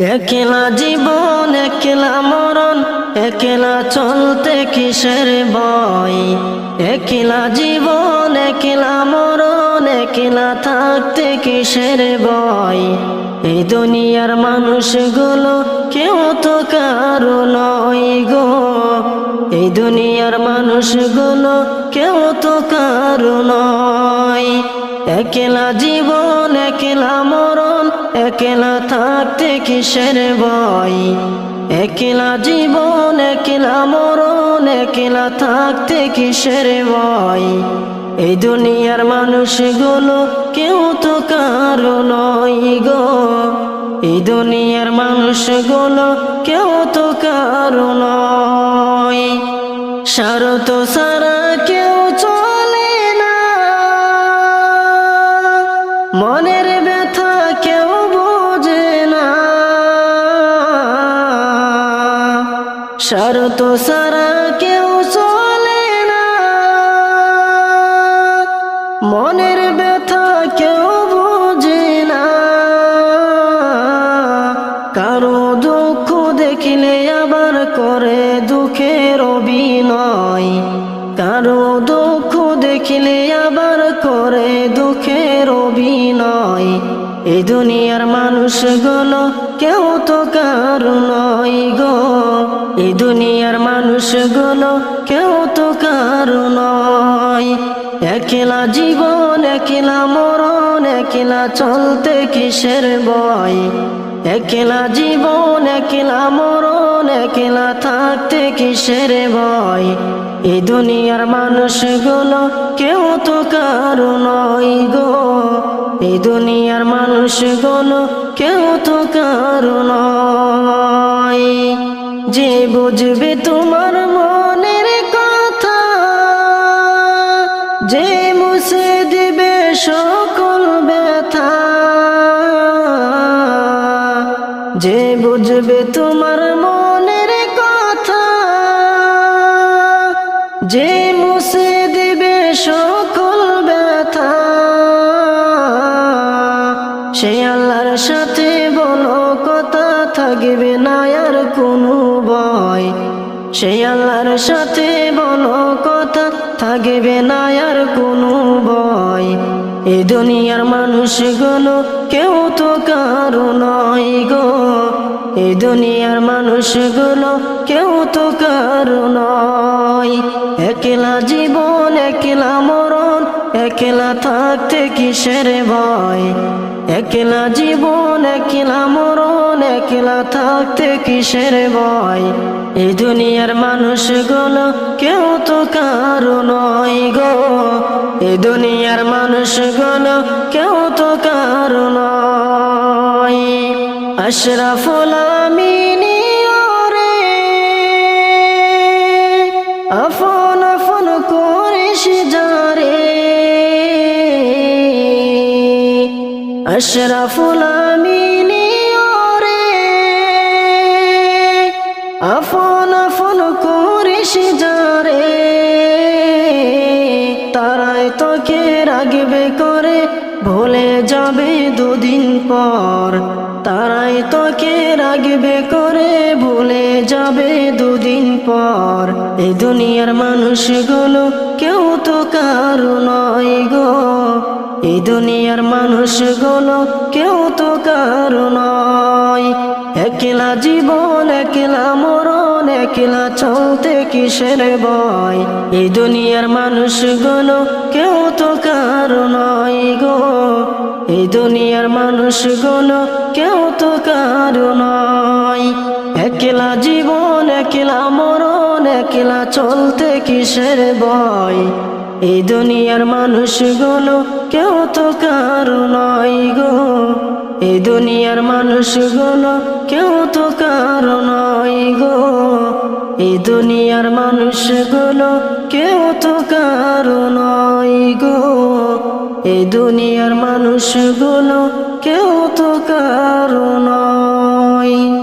একলা জীবন, একলা মরণ, একলা চলতে কিসের বয় একলা জীবন, একলা মরণ, একলা থাকতে কিসের বয় এই দুনিয়ার মানুষগুলো কেউ তো কারও নয় গো। এই দুনিয়ার মানুষগুলো কেউ তো কারও নয়। একলা জীবন, একলা একলা থাকতে কিসের বয় একলা জীবন, একলা মরণ, একলা থাকতে কিসের বয় এই দুনিয়ার মানুষগুলো কেউ তো কারও নয় গো। এই দুনিয়ার মানুষগুলো কেউ তো কারও নয়। শরত সারা কেউ চলে না। মনের শরত সারা কেউ চলে না। মনের ব্যথা কেউ বোঝে না। কারও দুঃখ দেখিলে আবার করে দুঃখের অভিনয়। কারও দুঃখ দেখিলে আবার করে দুঃখের অভিনয়। এই দুনিয়ার মানুষগুলো কেউ তো কারও নয় গো। এই দুনিয়ার মানুষগুলো কেউ তো কারও নয়। একলা জীবন, একলা মরণ, একলা চলতে কিসের বয় একলা জীবন, একলা মরণ, একলা থাকতে কিসের ভয়? এই দুনিয়ার মানুষগুলো কেউ তো কারও নয় গো। এই দুনিয়ার মানুষগুলো কেউ তো কারও নয়। যে বুঝবে তোমার মনের কথা, যে মুছে দিবে সকল ব্যথা, যে বুঝবে তোমার মনের কথা, যে মুছে দিবে সকল ব্যথা, সে আল্লাহর সাথে বলো কথা থাকবে না ভয় সে আল্লাহর সাথে বলো কথা, থাকবে না আর কোনো ভয়। এ দুনিয়ার মানুষগুলো কেউ তো কারও নয় গো। এই দুনিয়ার মানুষগুলো কেউ তো কারও নয়। একলা জীবন, একলা মরণ, একলা থাকতে কিসের ভয়? একলা জীবন, একলা মরণ একলা থাকতে কিসের ভয়? এই দুনিয়ার মানুষগুলো কেউ তো কারও নয় গো। এই দুনিয়ার মানুষগুলো কেউ তো কারও নয়। আশরাফুল আমিনী ওরে আফন আফন করিস যারে। আশরাফুল আমিনী আফন আফন করিস যারে তারাই তোকে রাগবে করে, ভুলে যাবে দুদিন পর। তারাই তোকে রাগবে করে, ভুলে যাবে দুদিন পর। এই দুনিয়ার মানুষগুলো কেউ তো কারও নয় গো। এই দুনিয়ার মানুষগুলো কেউ তো কারও নয়। একলা চলতে কিসের বয় এই দুনিয়ার মানুষগুলো কেউ তো কারও নয় গো। এই দুনিয়ার মানুষগুলো কেউ তো কারও নয়। একলা জীবন, একলা মরণ, একলা চলতে কিসের বয় এই দুনিয়ার মানুষ মানুষগুলো কেউ তো কারও নয় গো। এই দুনিয়ার মানুষ মানুষগুলো কেউ তো কারও নয় গো। এই দুনিয়ার মানুষগুলো কেউ তো কারও নয় গো। এই দুনিয়ার মানুষগুলো কেউ তো কারও নয়।